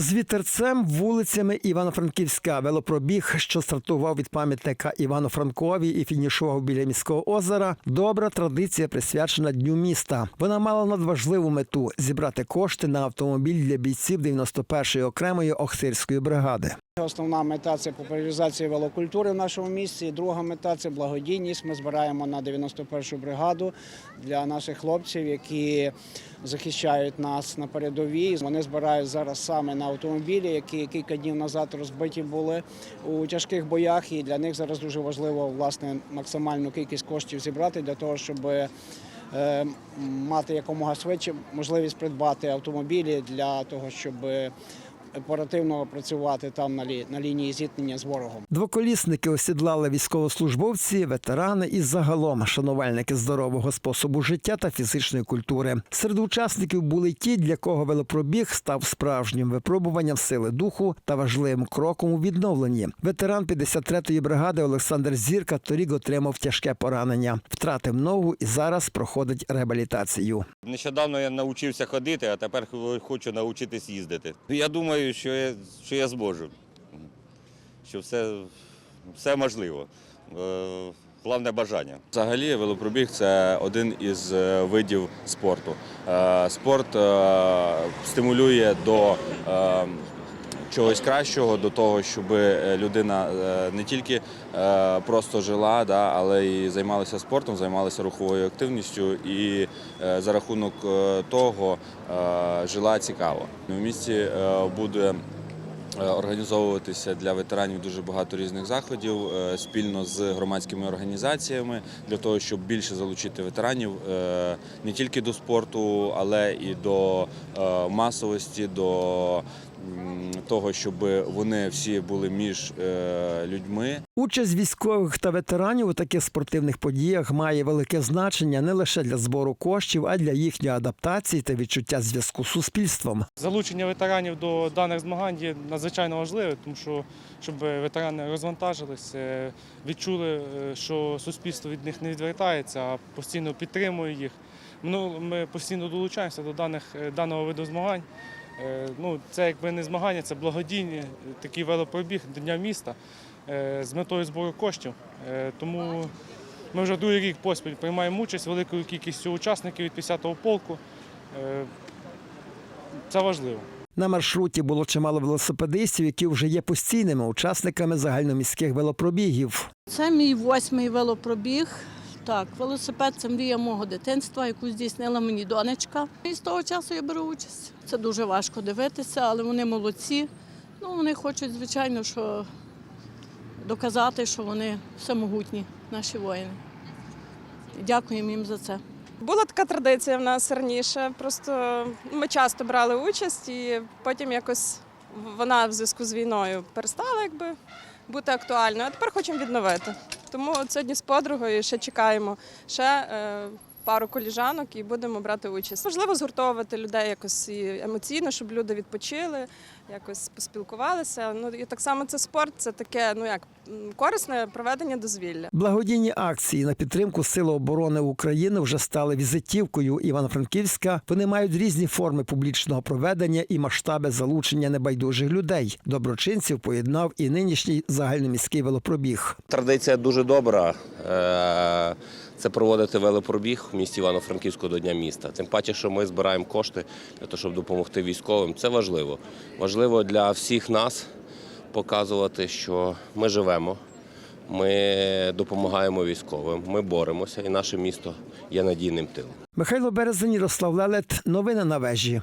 З вітерцем вулицями Івано-Франківська велопробіг, що стартував від пам'ятника Івану Франкові і фінішував біля міського озера. Добра традиція присвячена дню міста. Вона мала надважливу мету зібрати кошти на автомобіль для бійців 91-ї окремої Охтирської бригади. Основна мета це популяризація велокультури в нашому місті. Друга мета це благодійність. Ми збираємо на 91-шу бригаду для наших хлопців, які захищають нас на передовій. Вони збирають зараз саме на автомобілі, які кілька днів назад розбиті були у тяжких боях. І для них зараз дуже важливо власне максимальну кількість коштів зібрати для того, щоб е, мати якомога швидше можливість придбати автомобілі для того, щоб оперативно працювати там на лі- на лінії зіткнення з ворогом. Двоколісники осідлали військовослужбовці, ветерани і загалом шанувальники здорового способу життя та фізичної культури. Серед учасників були ті, для кого велопробіг став справжнім випробуванням сили духу та важливим кроком у відновленні. Ветеран 53-ї бригади Олександр Зірка торік отримав тяжке поранення, втратив ногу і зараз проходить реабілітацію. Нещодавно я навчився ходити, а тепер хочу навчитись їздити. Я думаю, що я, що я зможу, що все, все можливо. Е, Головне бажання. Взагалі, велопробіг це один із е, видів спорту. Е, Спорт стимулює до чогось кращого, до того, щоб людина е, не тільки е, просто жила, да, але й займалася спортом, займалася руховою активністю і е, за рахунок е, того е, жила цікаво. В місті е, буде Е, організовуватися для ветеранів дуже багато різних заходів е, спільно з громадськими організаціями для того, щоб більше залучити ветеранів е, не тільки до спорту, але і до е, масовості, до того, щоб вони всі були між е, людьми. Участь військових та ветеранів у таких спортивних подіях має велике значення не лише для збору коштів, а й для їхньої адаптації та відчуття зв'язку з суспільством. Залучення ветеранів до даних змагань є надзвичайно важливе, тому що щоб ветерани розвантажилися, е, відчули, е, що суспільство від них не відвертається, а постійно підтримує їх. Ну, Ми постійно долучаємося до даних, даного виду змагань. Е, Ну, це якби не змагання, це благодійний е, такий велопробіг Дня міста е, з метою збору коштів. Тому ми вже другий рік поспіль приймаємо участь великою кількістю учасників від 50-го полку. Це важливо. На маршруті було чимало велосипедистів, які вже є постійними учасниками загальноміських велопробігів. Це мій восьмий велопробіг. Так, велосипед це мрія мого дитинства, яку здійснила мені донечка. І з того часу я беру участь. Це дуже важко дивитися, але вони молодці. Ну, вони хочуть, звичайно, що доказати, що вони всемогутні, наші воїни. І Дякуємо їм за це. Була така традиція в нас раніше. Просто ми часто брали участь, і потім якось вона в зв'язку з війною перестала якби бути актуальною. А тепер хочемо відновити. Тому от сьогодні з подругою ще чекаємо. Ще е, пару коліжанок і будемо брати участь. Можливо, згуртовувати людей якось і емоційно, щоб люди відпочили, якось поспілкувалися. Ну і так само це спорт, це таке, ну як корисне проведення дозвілля. Благодійні акції на підтримку Сили оборони України вже стали візитівкою Івано-Франківська. Вони мають різні форми публічного проведення і масштаби залучення небайдужих людей. Доброчинців поєднав і нинішній загальноміський велопробіг. Традиція дуже добра. Це проводити велопробіг в місті Івано-Франківську до Дня міста. Тим паче, що ми збираємо кошти для того, щоб допомогти військовим. Це важливо. Важливо для всіх нас показувати, що ми живемо, ми допомагаємо військовим, ми боремося, і наше місто є надійним тилом. Михайло Березень, Ярослав Лелет. Новини на вежі.